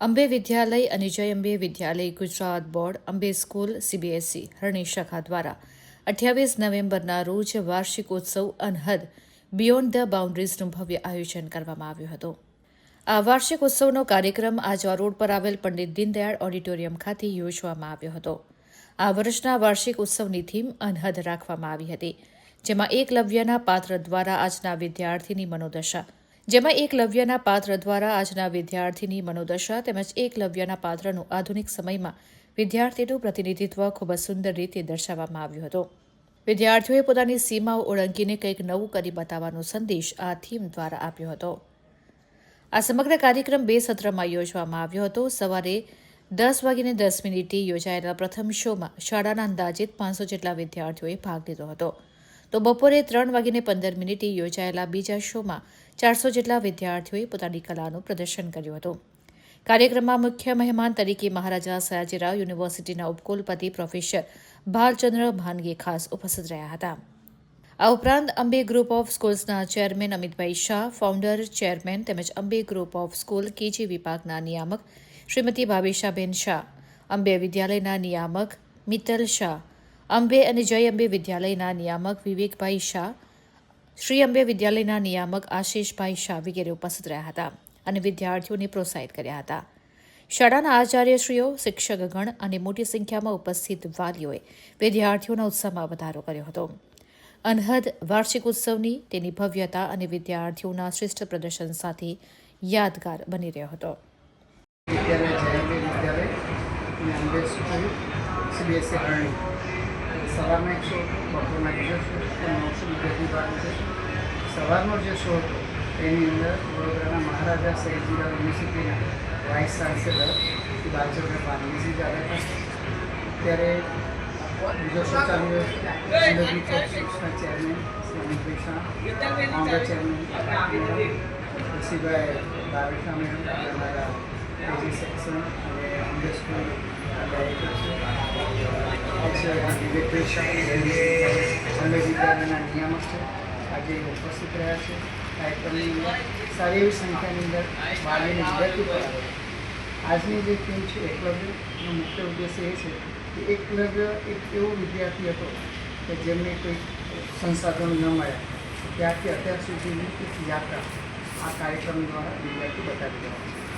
અંબે વિદ્યાલય અને જય અંબે વિદ્યાલય Gujarat board, Ambe school CBSE Harni શાખા દ્વારા અઠ્યાવીસ નવેમ્બરના રોજ વાર્ષિકોત્સવ અનહદ બિયોન્ડ ધ બાઉન્ડ્રીઝનું ભવ્ય આયોજન કરવામાં આવ્યું હતું. આ વાર્ષિક ઉત્સવનો કાર્યક્રમ આજવા રોડ પર આવેલ પંડિત દીનદયાળ ઓડિટોરિયમ ખાતે યોજવામાં આવ્યો હતો. આ વર્ષના વાર્ષિક ઉત્સવની થીમ અનહદ રાખવામાં આવી હતી, જેમાં એકલવ્યના પાત્ર દ્વારા આજના વિદ્યાર્થીની મનોદશા જેમાં એકલવ્યના પાત્ર દ્વારા આજના વિદ્યાર્થીની મનોદશા તેમજ એકલવ્યના પાત્રનું આધુનિક સમયમાં વિદ્યાર્થીનું પ્રતિનિધિત્વ ખૂબ જ સુંદર રીતે દર્શાવવામાં આવ્યું હતું. વિદ્યાર્થીઓએ પોતાની સીમાઓ ઓળંગીને કંઈક નવું કરી બતાવવાનો સંદેશ આ થીમ દ્વારા આપ્યો હતો. આ સમગ્ર કાર્યક્રમ બે સત્રમાં યોજવામાં આવ્યો હતો. સવારે દસ વાગીને દસ મિનિટે યોજાયેલા પ્રથમ શોમાં શાળાના અંદાજિત પાંચસો જેટલા વિદ્યાર્થીઓએ ભાગ લીધો હતો. તો બપોરે ત્રણ વાગીને પંદર મિનિટે યોજાયેલા બીજા શોમાં ચારસો જેટલા વિદ્યાર્થીઓએ પોતાની કલાનું પ્રદર્શન કર્યું હતું. કાર્યક્રમમાં મુખ્ય મહેમાન તરીકે મહારાજા સયાજીરાવ યુનિવર્સિટીના ઉપકુલપતિ પ્રોફેસર ભાલચંદ્ર ભાનગી ખાસ ઉપસ્થિત રહ્યા હતા. આ ઉપરાંત Ambe group of સ્કૂલ્સના chairman Amitbhai Shah, founder chairman તેમજ Ambe group of school KG વિભાગના નિયામક શ્રીમતી ભાવેશાબેન શાહ, અંબે વિદ્યાલયના નિયામક મિત્તલ શાહ અંબે અને જય અંબે વિદ્યાલયના નિયામક વિવેકભાઈ શાહ, શ્રી અંબે વિદ્યાલયના નિયામક આશીષભાઈ શાહ વગેરે ઉપસ્થિત રહ્યા હતા અને વિદ્યાર્થીઓને પ્રોત્સાહિત કર્યા હતા. શાળાના આચાર્યશ્રીઓ, શિક્ષકગણ અને મોટી સંખ્યામાં ઉપસ્થિત વાલીઓએ વિદ્યાર્થીઓના ઉત્સાહમાં વધારો કર્યો હતો. અનહદ વાર્ષિક ઉત્સવની તેની ભવ્યતા અને વિદ્યાર્થીઓના શ્રેષ્ઠ પ્રદર્શન સાથે યાદગાર બની રહ્યો હતો. વિદ્યાલય વિદ્યાલય સીબીએસઈ સવારના એક શો બપોરના બીજો શો અને નવસો વિદ્યાર્થી ભાગ છે સવારનો જે શો હતો એની અંદર વડોદરાના મહારાજા સયાજીરાવ યુનિવર્સિટીના વાઇસ ચાન્સેલર શ્રી બાલચંદ્ર પાનગીજી આવ્યા હતા ત્યારે બીજો શો ચાલુ રહ્યો જિંદગી ચોકસીના chairman Shri Amitbhai Shah founder chairman Rishibhai Bavesha madam અમારા કેજી સેક્શન અને અંડર સ્કૂલ ડાયરેક્ટર છે નિયામક છે. આજે ઉપસ્થિત રહ્યા છે. કાર્યક્રમની સારી એવી સંખ્યાની અંદર બાળીને વિદ્યાર્થી પણ આજની જે ટીમ છે એકલવ્યનો મુખ્ય ઉદ્દેશ્ય એ છે કે એકલવ્ય એક એવો વિદ્યાર્થી હતો કે જેમને કોઈ સંસાધનો ન મળ્યા. ત્યારથી અત્યાર સુધીની એક યાત્રા આ કાર્યક્રમ દ્વારા વિદ્યાર્થી બતાવી રહ્યા છે.